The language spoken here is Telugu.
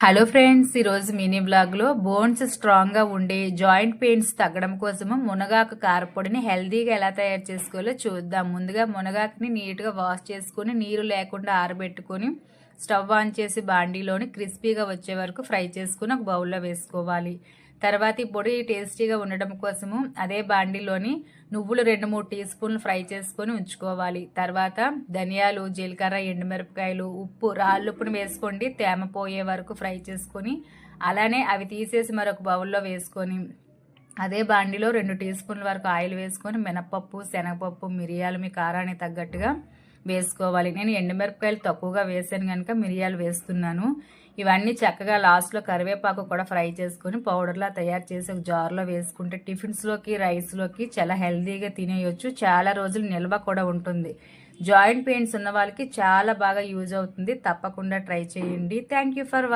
హలో ఫ్రెండ్స్ ఈరోజు మినీ బ్లాగ్లో బోన్స్ స్ట్రాంగ్గా ఉండి జాయింట్ పెయిన్స్ తగ్గడం కోసము మునగాకు కారపొడిని హెల్దీగా ఎలా తయారు చేసుకోవాలో చూద్దాం. ముందుగా మునగాకుని నీట్గా వాష్ చేసుకుని నీరు లేకుండా ఆరబెట్టుకొని స్టవ్ ఆన్ చేసి బాండీలోని క్రిస్పీగా వచ్చే వరకు ఫ్రై చేసుకుని ఒక బౌల్లో వేసుకోవాలి. తర్వాత ఈ పొడి టేస్టీగా ఉండడం కోసము అదే బాండీలోని నువ్వులు రెండు మూడు టీ స్పూన్లు ఫ్రై చేసుకొని ఉంచుకోవాలి. తర్వాత ధనియాలు జీలకర్ర ఎండుమిరపకాయలు ఉప్పు రాళ్ళుప్పును వేసుకోండి. తేమ పోయే వరకు ఫ్రై చేసుకొని అలానే అవి తీసేసి మరొక బౌల్లో వేసుకొని అదే బాండిలో రెండు టీ స్పూన్ల వరకు ఆయిల్ వేసుకొని మినపప్పు శనగపప్పు మిరియాలు మీ కారానికి తగ్గట్టుగా వేసుకోవాలి. నేను ఎండుమిరపకాయలు తక్కువగా వేసాను కనుక మిరియాలు వేస్తున్నాను. ఇవన్నీ చక్కగా లాస్ట్లో కరివేపాకు కూడా ఫ్రై చేసుకొని పౌడర్లా తయారు చేసి ఒక జార్లో వేసుకుంటే టిఫిన్స్లోకి రైస్లోకి చాలా హెల్తీగా తినేయొచ్చు. చాలా రోజులు నిల్వ కూడా ఉంటుంది. జాయింట్ పెయిన్స్ ఉన్న వాళ్ళకి చాలా బాగా యూజ్ అవుతుంది. తప్పకుండా ట్రై చేయండి. Thank for